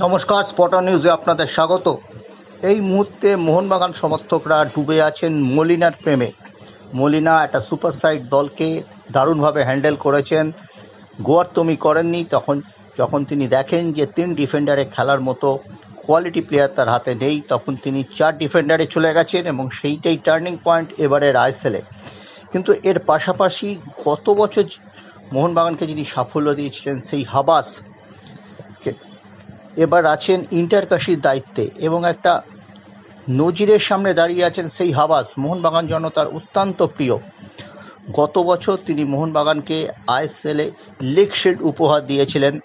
নমস্কার স্পটার নিউজে আপনাদের স্বাগত। এই মুহূর্তে মোহনবাগান সমর্থকরা ডুবে আছেন মলিনার প্রেমে। মলিনা একটা সুপার সাইড দলকে দারুণভাবে হ্যান্ডেল করেছেন। গোয়ার্তমি করেননি, তখন যখন তিনি দেখেন যে তিন ডিফেন্ডারে খেলার মতো কোয়ালিটি প্লেয়ার তার হাতে নেই, তখন তিনি চার ডিফেন্ডারে চলে গেছেন এবং সেইটাই টার্নিং পয়েন্ট এবারের আইসেলে কিন্তু এর পাশাপাশি গত বছর মোহনবাগানকে যিনি সাফল্য দিয়েছিলেন, সেই হাবাস এবার আছেন ইন্টারকাশির দায়িত্বে এবং একটা নজিরের সামনে দাঁড়িয়ে আছেন সেই হাবাস, মোহনবাগান জনতার অত্যন্ত প্রিয়। গত বছর তিনি মোহনবাগানকে আইএসএলে লিগ শিল্ড উপহার দিয়েছিলেন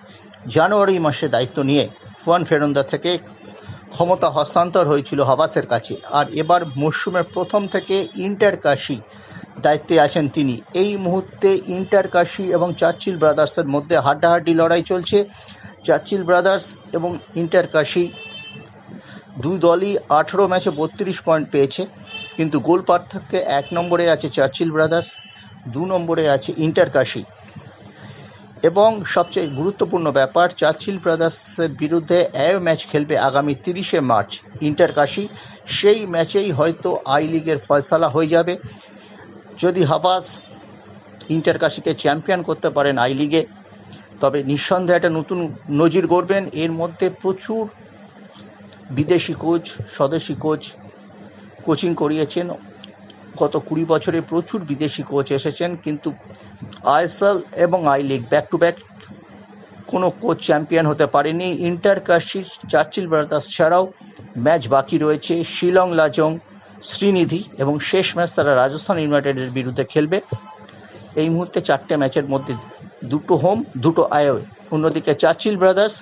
জানুয়ারি মাসে দায়িত্ব নিয়ে। ফুয়ান ফেরন্দা থেকে ক্ষমতা হস্তান্তর হয়েছিল হাবাসের কাছে আর এবার মরশুমের প্রথম থেকে ইন্টারকাশি দায়িত্বে আছেন তিনি। এই মুহূর্তে ইন্টারকাশি এবং চার্চিল ব্রাদার্সের মধ্যে হাড্ডাহাড্ডি লড়াই চলছে। চার্চিল ব্রাদার্স এবং ইন্টারকাশি দুই দলই আঠেরো ম্যাচে বত্রিশ পয়েন্ট পেয়েছে, কিন্তু গোল পার্থক্যে এক নম্বরে আছে চার্চিল ব্রাদার্স, দু নম্বরে আছে ইন্টারকাশি এবং সবচেয়ে গুরুত্বপূর্ণ ব্যাপার, চার্চিল ব্রাদার্সের বিরুদ্ধে অ্যাও ম্যাচ খেলবে আগামী তিরিশে মার্চ। ইন্টারকাশি সেই ম্যাচেই হয়তো আই লিগের ফয়সালা হয়ে যাবে। যদি হাবাস ইন্টারকাশিকে চ্যাম্পিয়ন করতে পারেন আই লিগে তবে নিঃসন্দেহে একটা নতুন নজির গড়বেন। এর মধ্যে প্রচুর বিদেশি কোচ, স্বদেশি কোচ কোচিং করিয়েছেন। গত কুড়ি বছরে প্রচুর বিদেশি কোচ এসেছেন, কিন্তু আইএসএল এবং I league back to back কোনো কোচ চ্যাম্পিয়ন হতে পারেনি। ইন্টার কাশি, চার্চিল ব্রাদার্স ছাড়াও ম্যাচ বাকি রয়েছে। শিলং, লাজং, শ্রীনিধি এবং শেষ ম্যাচ তারা রাজস্থান ইউনাইটেডের বিরুদ্ধে খেলবে। এই মুহূর্তে চারটে ম্যাচের মধ্যে দুটো হোম দুটো আয়োয় অন্যদিকে চার্চিল ব্রাদার্স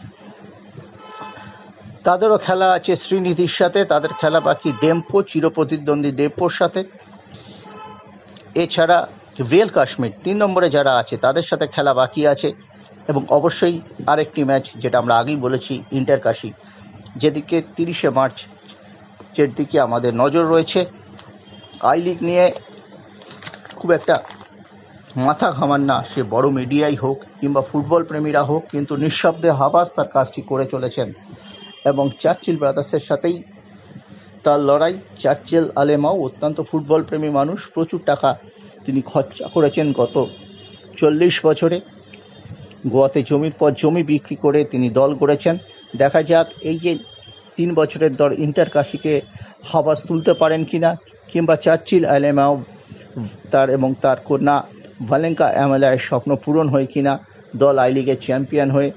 তাদেরও খেলা আছে শ্রীনিধির সাথে, তাদের খেলা বাকি ডেম্পো চিরপ্রতিদ্বন্দ্বী ডেম্পোর সাথে। এছাড়া রিয়েল কাশ্মীর, তিন নম্বরে যারা আছে, তাদের সাথে খেলা বাকি আছে। এবং অবশ্যই আরেকটি ম্যাচ যেটা আমরা আগেই বলেছি, ইন্টার কাশি, যেদিকে তিরিশে মার্চ যের দিকে আমাদের নজর রয়েছে। আই লিগ নিয়ে খুব একটা মাথা ঘামান না। সে বড় মিডিয়াই হোক কিংবা ফুটবল প্রেমীরা হোক, কিন্তু নিঃশব্দে হাবাস তার কাজটি করে চলেছেন। এবং চার্চিল ব্রাদার্সের সাথেই তার লড়াই, চার্চিল আলেমাও অত্যন্ত ফুটবল প্রেমী মানুষ, প্রচুর টাকা তিনি খরচা করেছেন গত চল্লিশ বছরে। গোয়াতে জমির পর জমি বিক্রি করে তিনি দল গড়েছেন। দেখা যাক এই যে তিন বছরের দর ইন্টার কাশিকে হাবাস তুলতে পারেন কিনা, কিংবা চার্চিল আলেমাও তার এবং তার কন্যা ভালেঙ্কা এমএলএর স্বপ্ন পূরণ হয় কিনা, দল আই লিগের চ্যাম্পিয়ন হয়ে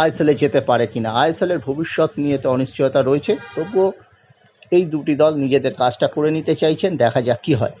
আইএসএলে যেতে পারে কিনা আইএসএলের ভবিষ্যৎ নিয়ে তো অনিশ্চয়তা রয়েছে, তবুও এই দুটি দল নিজেদের কাজটা করে নিতে চাইছেন, দেখা যাক কি হয়।